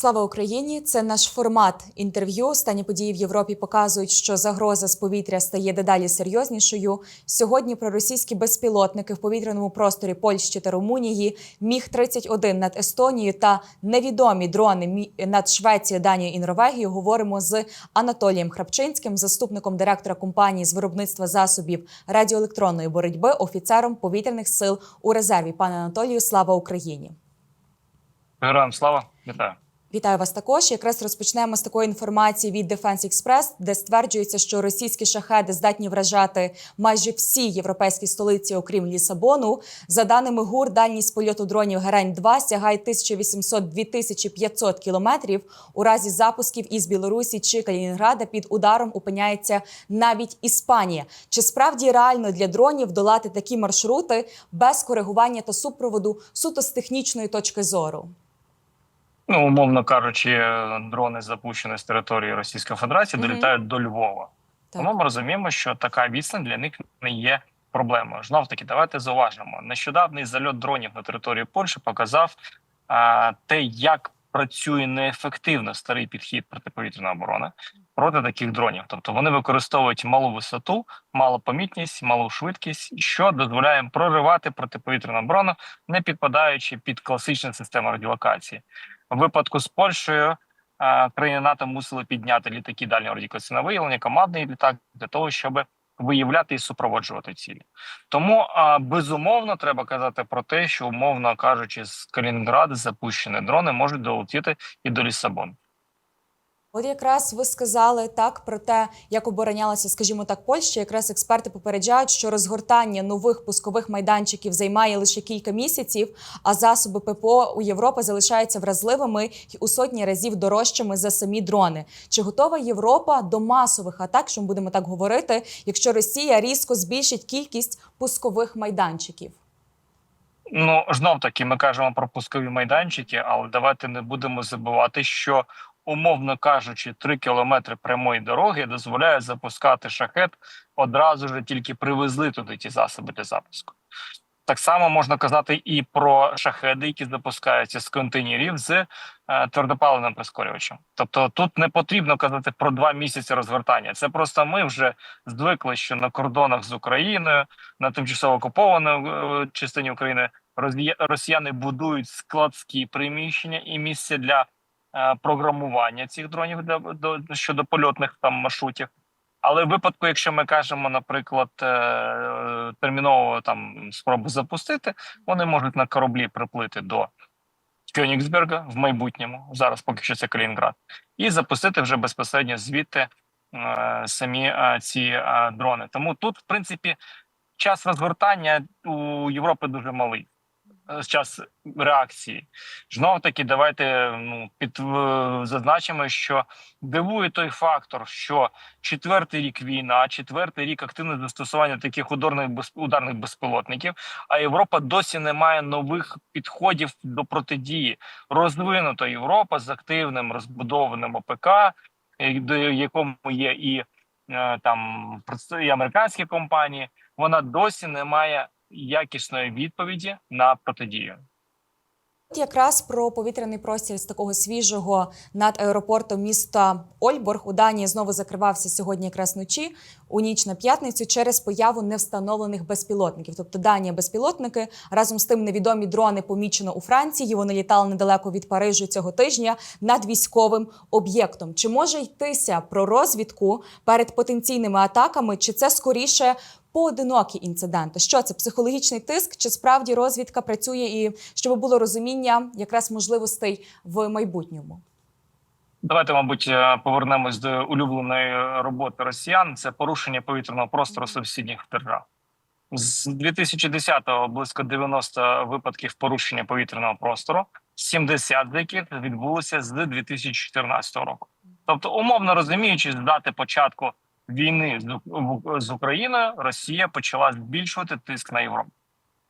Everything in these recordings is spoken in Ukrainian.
Слава Україні! Це наш формат інтерв'ю. Останні події в Європі показують, що загроза з повітря стає дедалі серйознішою. Сьогодні про російські безпілотники в повітряному просторі Польщі та Румунії, міг 31 над Естонією та невідомі дрони над Швецією, Данією і Норвегією. Говоримо з Анатолієм Храпчинським, заступником директора компанії з виробництва засобів радіоелектронної боротьби, офіцером повітряних сил у резерві. Пане Анатолію, слава Україні! Героям слава, вітаю. Вітаю вас також. Якраз розпочнемо з такої інформації від Defense Express, де стверджується, що російські шахеди здатні вражати майже всі європейські столиці, окрім Лісабону. За даними ГУР, дальність польоту дронів Герань 2 сягає 1800-2500 кілометрів. У разі запусків із Білорусі чи Калінінграда під ударом опиняється навіть Іспанія. Чи справді реально для дронів долати такі маршрути без коригування та супроводу суто з технічної точки зору? Ну, умовно кажучи, дрони запущені з території Російської Федерації, Мгм. долітають до Львова. Так. Тому ми розуміємо, що така відстань для них не є проблемою. Знов таки, давайте зауважимо. Нещодавний зальот дронів на території Польщі показав а, те, як працює неефективно старий підхід протиповітряної оборони проти таких дронів. Тобто вони використовують малу висоту, малу помітність, малу швидкість, що дозволяє проривати протиповітряну оборону, не підпадаючи під класичну систему радіолокації. Випадку з Польщею е, країни НАТО мусили підняти літаки дальнього радіокаційного виявлення, командний літак для того, щоб виявляти і супроводжувати цілі. Тому безумовно треба казати про те, що умовно кажучи, з Калінграда запущені дрони можуть долетіти і до Лісабону. От якраз ви сказали так про те, як оборонялася, скажімо так, Польща. Якраз експерти попереджають, що розгортання нових пускових майданчиків займає лише кілька місяців, а засоби ППО у Європи залишаються вразливими і у сотні разів дорожчими за самі дрони. Чи готова Європа до масових атак, що ми будемо так говорити, якщо Росія різко збільшить кількість пускових майданчиків? Ну знов таки, ми кажемо про пускові майданчики, але давайте не будемо забувати, що умовно кажучи, 3 кілометри прямої дороги дозволяє запускати шахет одразу ж тільки привезли туди ті засоби для запуску. Так само можна казати і про шахеди, які запускаються з контейнерів з е, твердопаливним прискорювачем. Тобто тут не потрібно казати про два місяці розгортання. Це просто ми вже звикли, що на кордонах з Україною на тимчасово окупованій е, частині України росіяни будують складські приміщення і місця для е, програмування цих дронів для до щодо польотних там маршрутів. Але в випадку, якщо ми кажемо, наприклад, е, терміново там спробу запустити, вони можуть на кораблі приплити до Кьонігсберга в майбутньому, зараз поки що це Калінінград, і запустити вже безпосередньо звідти е, самі е, ці е, дрони. Тому тут, в принципі, час розгортання у Європи дуже малий. Е, Час реакції знов таки, давайте ну під зазначимо, що дивує той фактор, що четвертий рік війна, четвертий рік активне застосування таких ударних ударних безпілотників. А Європа досі не має нових підходів до протидії. Розвинута Європа з активним розбудованим ОПК, е, до якому є і е, там і американські компанії. Вона досі не має якісної відповіді на протидію. Якраз про повітряний простір з такого свіжого над аеропортом міста Ольборг у Данії знову закривався сьогодні якраз вночі у ніч на п'ятницю через появу невстановлених безпілотників. Тобто Данія безпілотники разом з тим невідомі дрони помічено у Франції. Вони літали недалеко від Парижу цього тижня над військовим об'єктом. Чи може йтися про розвідку перед потенційними атаками? Чи це скоріше поодинокі інциденти. Що це психологічний тиск? Чи справді розвідка працює і щоб було розуміння якраз можливостей в майбутньому? Давайте, мабуть, е, повернемось до улюбленої роботи росіян. Це порушення повітряного простору сусідніх держав. З 2010-го близько 90 випадків порушення повітряного простору, 70 з яких відбулося з 2014 року. Тобто, умовно розуміючи, з дати початку війни з, Україною, Росія почала збільшувати тиск на Європу.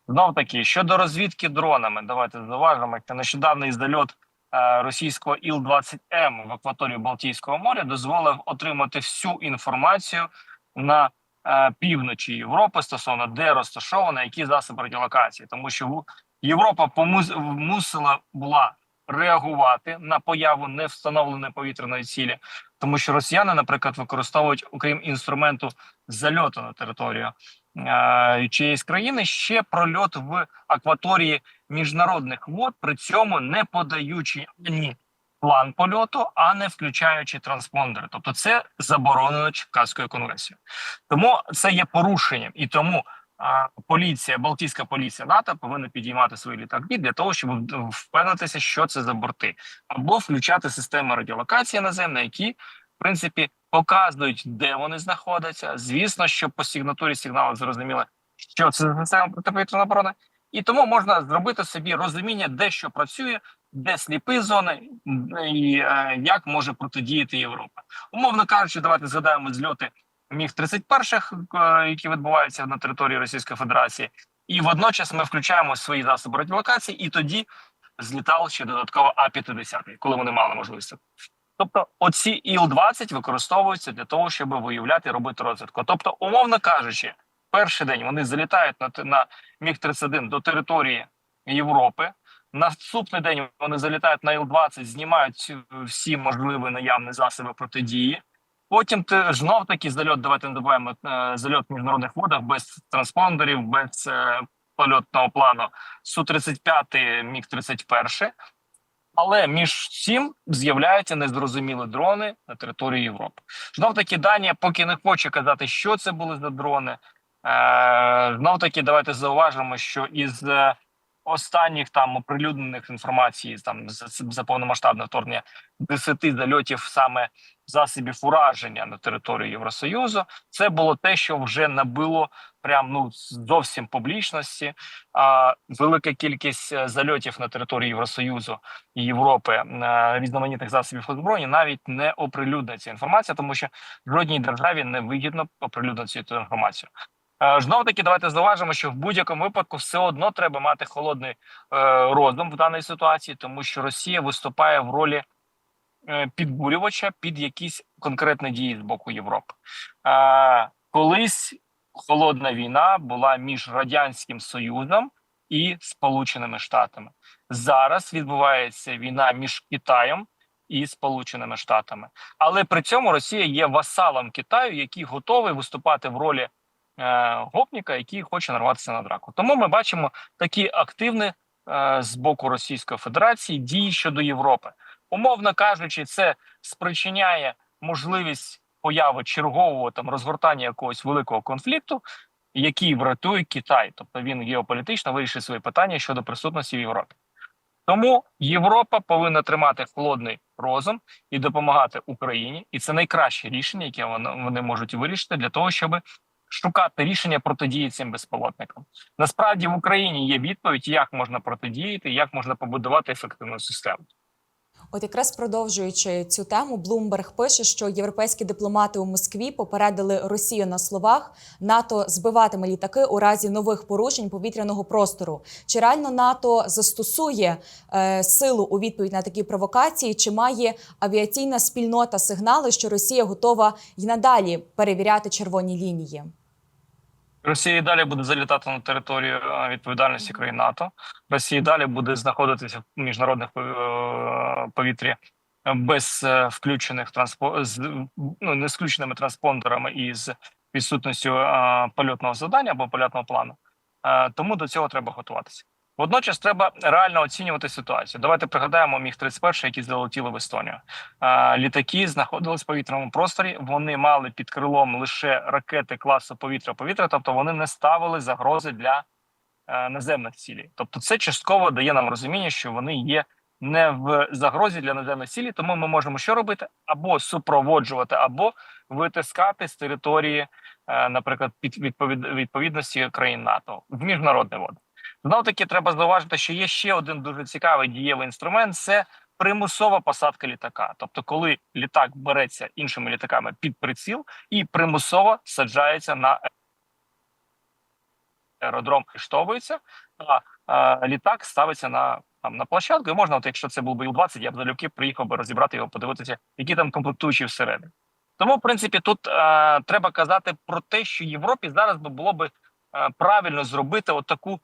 Знов таки щодо розвідки дронами, давайте зауважимо, що нещодавний зальот е, російського Іл-20М в акваторію Балтійського моря дозволив отримати всю інформацію на е, півночі Європи стосовно де розташована які засоби радіолокації, тому що Європа мусила була реагувати на появу невстановленої повітряної цілі, тому що росіяни, наприклад, використовують окрім інструменту зальоту на територію е, чиєїсь країни ще прольот в акваторії міжнародних вод, при цьому не подаючи ні план польоту, а не включаючи транспондери. Тобто, це заборонено Чекаською конвенцією. Тому це є порушенням, і тому поліція, Балтійська поліція НАТО повинна підіймати свої літаки для того, щоб впевнитися, що це за борти, або включати системи радіолокації наземної, які в принципі показують, де вони знаходяться. Звісно, що по сигнатурі сигналу зрозуміло, що це за система протиповітряної оборони, і тому можна зробити собі розуміння, де що працює, де сліпі зони, і е, як може протидіяти Європа. Умовно кажучи, давайте згадаємо зльоти міг 31 е, які відбуваються на території Російської Федерації, і водночас ми включаємо свої засоби радіолокації, і тоді злітав ще додатково А 50 коли вони мали можливість. Тобто, оці іл 20 використовуються для того, щоб виявляти, робити розвідку. Тобто, умовно кажучи, перший день вони залітають на на міг 31 до території Європи. Наступний день вони залітають на Іл-20, знімають всі можливі наявні засоби протидії. Потім ти знов таки зальот. Давайте не забуваємо е, зальот в міжнародних водах без транспондерів, без е, польотного плану су 35 міг 31 але між цим з'являються незрозумілі дрони на території Європи. Знов таки Данія поки не хоче казати, що це були за дрони. Е, знов таки, давайте зауважимо, що із е, останніх там оприлюднених інформацій там за, за повномасштабне вторгнення 10 зальотів саме засобів ураження на територію Євросоюзу. Це було те, що вже набило прям ну зовсім публічності. А велика кількість е, зальотів на території Євросоюзу і Європи е, різноманітних засобів озброєння навіть не оприлюднена ця інформація, тому що жодній державі не вигідно оприлюднити цю інформацію. Знов таки, давайте зауважимо, що в будь-якому випадку все одно треба мати холодний е, розум в даній ситуації, тому що Росія виступає в ролі е, підбурювача під якісь конкретні дії з боку Європи. Е, колись холодна війна була між радянським союзом і Сполученими Штатами. Зараз відбувається війна між Китаєм і Сполученими Штатами, але при цьому Росія є васалом Китаю, який готовий виступати в ролі е, гопніка, який хоче нарватися на драку. Тому ми бачимо такі активні е, з боку Російської Федерації дії щодо Європи. Умовно кажучи, це спричиняє можливість появи чергового там розгортання якогось великого конфлікту, який врятує Китай, тобто він геополітично вирішить свої питання щодо присутності в Європі. Тому Європа повинна тримати холодний розум і допомагати Україні, і це найкраще рішення, яке вони можуть вирішити для того, щоб шукати рішення протидії цим безпілотникам. Насправді в Україні є відповідь, як можна протидіяти, як можна побудувати ефективну систему. От якраз продовжуючи цю тему, Блумберг пише, що європейські дипломати у Москві попередили Росію на словах, НАТО збиватиме літаки у разі нових порушень повітряного простору. Чи реально НАТО застосує е, силу у відповідь на такі провокації? Чи має авіаційна спільнота сигнали, що Росія готова й надалі перевіряти червоні лінії? Росія і далі буде залітати на територію е, відповідальності країн НАТО. Росія і далі буде знаходитися в міжнародних е, повітрі без е, включених транспо... з ну, не з включеними транспондерами і з відсутністю польотного завдання або польотного плану. Тому до цього треба готуватися. Водночас треба реально оцінювати ситуацію. Давайте пригадаємо міг 31 які залетіли в Естонію. Літаки знаходились в повітряному просторі. Вони мали під крилом лише ракети класу повітря-повітря, тобто вони не ставили загрози для е, наземних цілей. Тобто, це частково дає нам розуміння, що вони є не в загрозі для наземних цілей. Тому ми можемо що робити або супроводжувати, або витискати з території, е, наприклад, під відповід відповідності країн НАТО в міжнародне води. Знов таки треба зауважити, що є ще один дуже цікавий дієвий інструмент це примусова посадка літака. Тобто, коли літак береться іншими літаками під приціл і примусово саджається на аеродром, штовується, а, літак ставиться на там на площадку. І можна, от якщо це був би Іл-20, я б залюбки приїхав би розібрати його, подивитися, які там комплектуючі всередині. Тому, в принципі, тут е, треба казати про те, що Європі зараз би було би е, правильно зробити отаку е,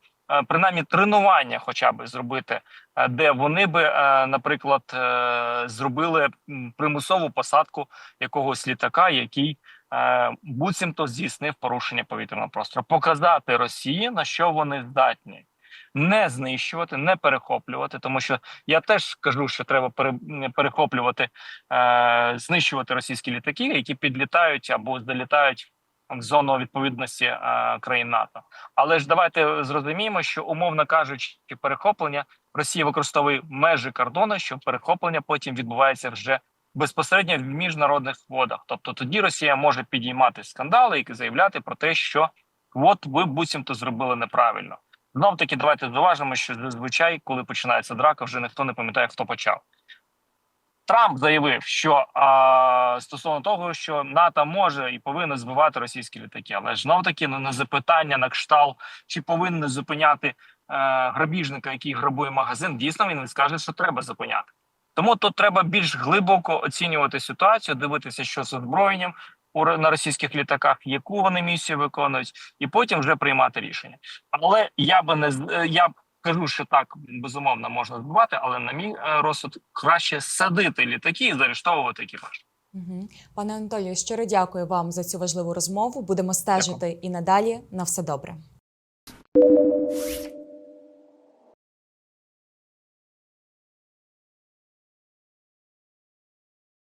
принаймні тренування, хоча б зробити, е, де вони би, е, наприклад, е, зробили примусову посадку якогось літака, який е, буцімто здійснив порушення повітряного простору, показати Росії на що вони здатні. Не знищувати, не перехоплювати, тому що я теж кажу, що треба пере, перехоплювати, е, знищувати російські літаки, які підлітають або залітають зону відповідності е, країн НАТО. Але ж давайте зрозуміємо, що умовно кажучи, перехоплення Росія використовує межі кордону, що перехоплення потім відбувається вже безпосередньо в міжнародних водах. Тобто тоді Росія може підіймати скандали і заявляти про те, що от ви буцімто зробили неправильно. Знов таки, давайте зважимо, що зазвичай, коли починається драка, вже ніхто не пам'ятає, хто почав. Трамп заявив, що а, стосовно того, що НАТО може і повинно збивати російські літаки, але знов таки на запитання на кшталт, чи повинні зупиняти е, грабіжника, який грабує магазин, дійсно він скаже, що треба зупиняти. Тому тут треба більш глибоко оцінювати ситуацію, дивитися, що з озброєнням на російських літаках, яку вони місію виконують, і потім вже приймати рішення. Але я би не я б кажу, що так безумовно можна збивати, але на мій е, розсуд краще садити літаки і заарештовувати екіпаж. Угу. Пане Анатолію, щиро дякую вам за цю важливу розмову. Будемо стежити і надалі. На все добре.